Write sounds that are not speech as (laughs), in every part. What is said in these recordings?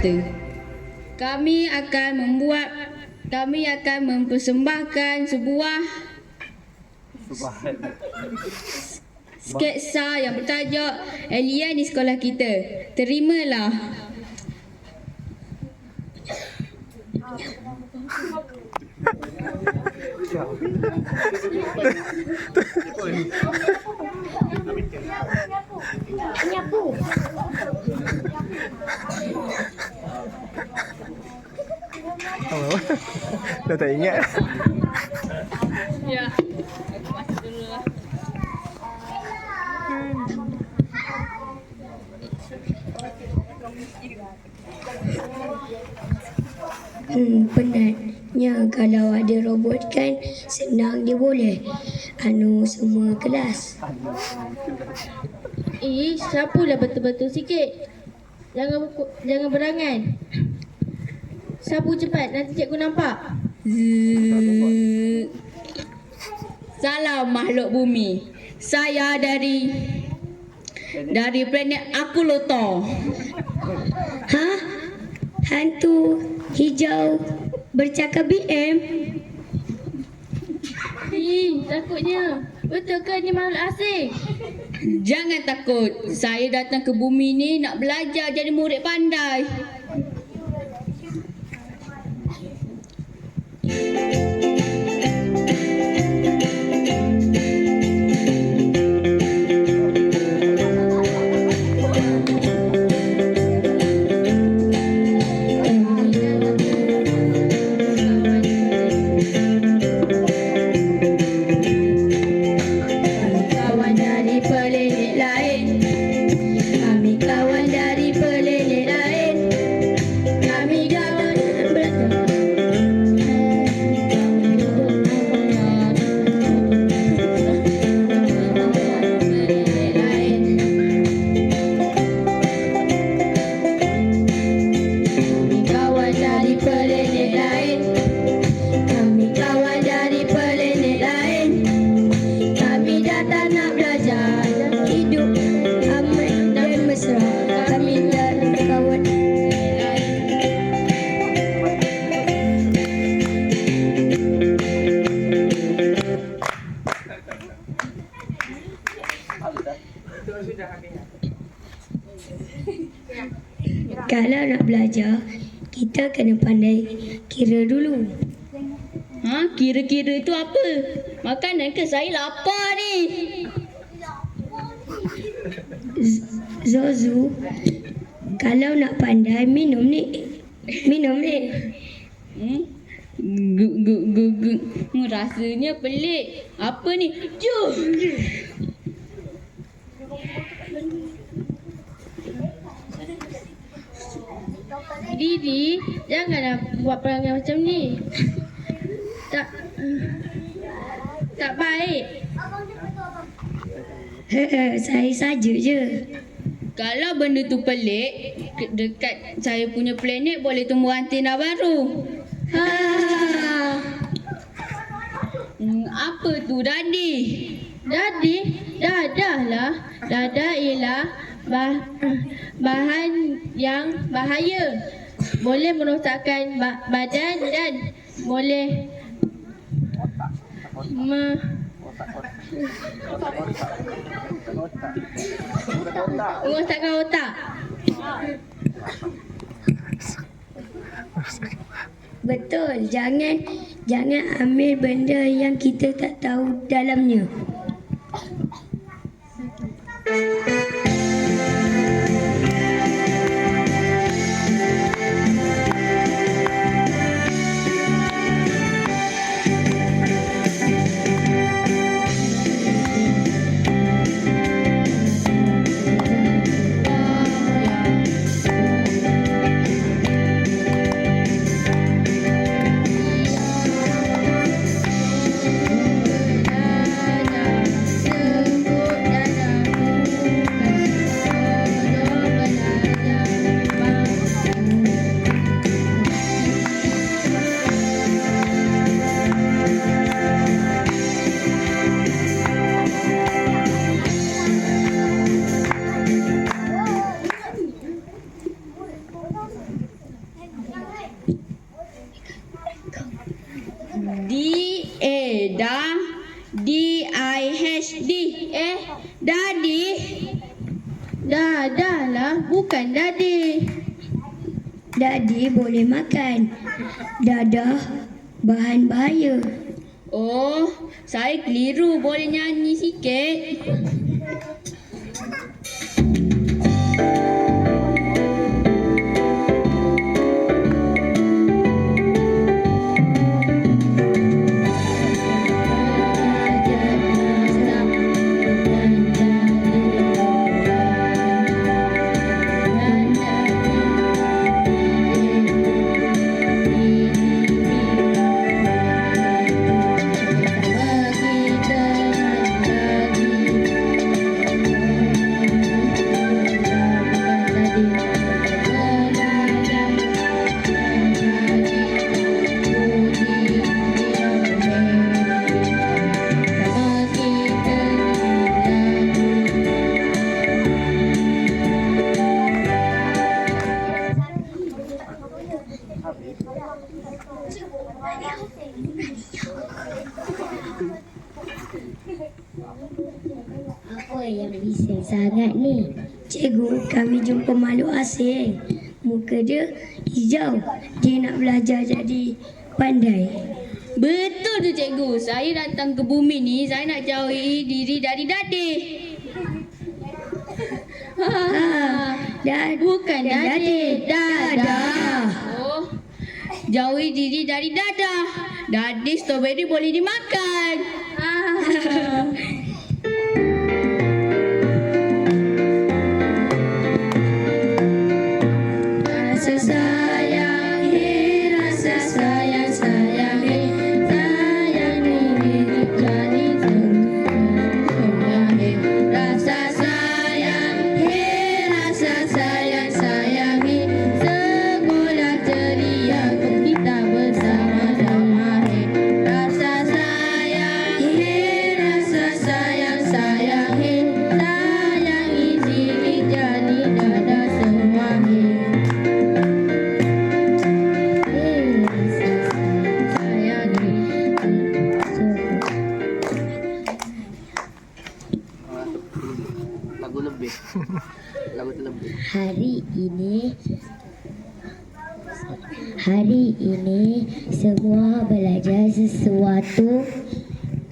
kita. Kami akan membuat kami akan mempersembahkan sebuah sketsa yang bertajuk Alien di sekolah kita. Terimalah. (laughs) Oh, dah tak ingat. Ya. Aku masuk dulu lah. Hmm, penatnya kalau ada robot kan senang dia boleh anu semua kelas. Eh, sapulah betul-betul sikit. Jangan buku- jangan berangan. Sapu cepat, nanti cikgu nampak. Salam makhluk bumi. Saya dari dari planet Akuloto. Ha? Hantu hijau bercakap BM? Ih, takutnya. Betul ke ni makhluk asing? Jangan takut. Saya datang ke bumi ni nak belajar jadi murid pandai. Kita kena pandai kira dulu. Ha, kira-kira itu apa? Makanan ke? Saya lapar ni. Z- Zozu, kalau nak pandai minum ni. Minum ni. Hmm? Gu, gu, gu, gu. Hmm, rasanya pelik. Apa ni? Jom. Didi, janganlah buat perangai macam ni. Tak tak baik. Saya saja je. Kalau benda tu pelik, dekat saya punya planet boleh tumbuh antena baru. Ha. Hmm, apa tu dadi? Dadi? Dadah lah. Dadah ialah bah, bahan yang bahaya. Boleh merosakkan ba- badan dan boleh me, merosakkan otak. Betul, jangan jangan ambil benda yang kita tak tahu dalamnya. Dadah. dah D I H D. Eh dadi dadalah bukan dadi dadi boleh makan. Dadah bahan bahaya. Oh saya keliru boleh nyanyi sikit. Sangat ni? Cikgu, kami jumpa makhluk asing. Muka dia hijau. Dia nak belajar jadi pandai. Betul tu cikgu. Saya datang ke bumi ni, saya nak jauhi diri dari dadih. Ah, dah Bukan dadih. Dadah. Dadah. Oh. Jauhi diri dari dadah. Dadih strawberry boleh dimakan. Semua belajar sesuatu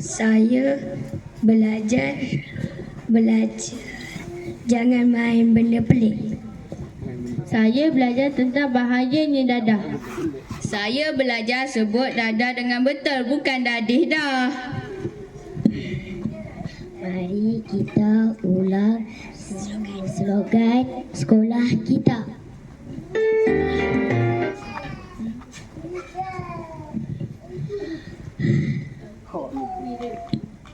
Saya belajar Belajar Jangan main benda pelik Saya belajar tentang bahayanya dadah. Saya belajar sebut dadah dengan betul, bukan dadih dah. Mari kita ulang slogan sekolah kita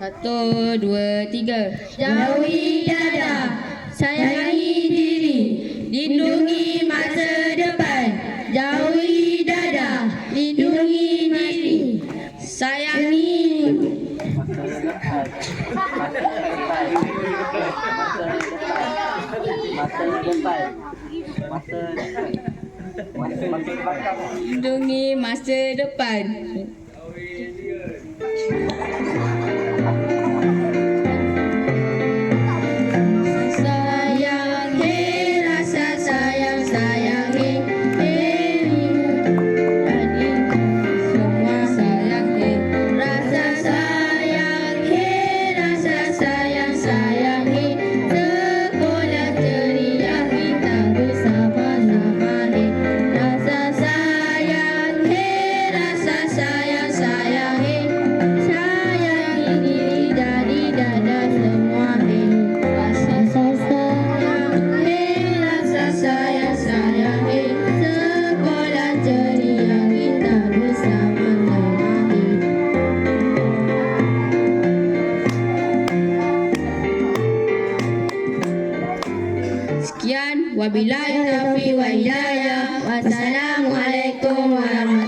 Satu, dua, tiga. Jauhi dadah, sayangi diri, lindungi masa depan. Jauhi dadah, lindungi diri, sayangi masa depan masa depan masa masa belakang lindungi masa depan. Sekian, wabillahi taufiq wa hidayah. Wassalamualaikum warahmatullahi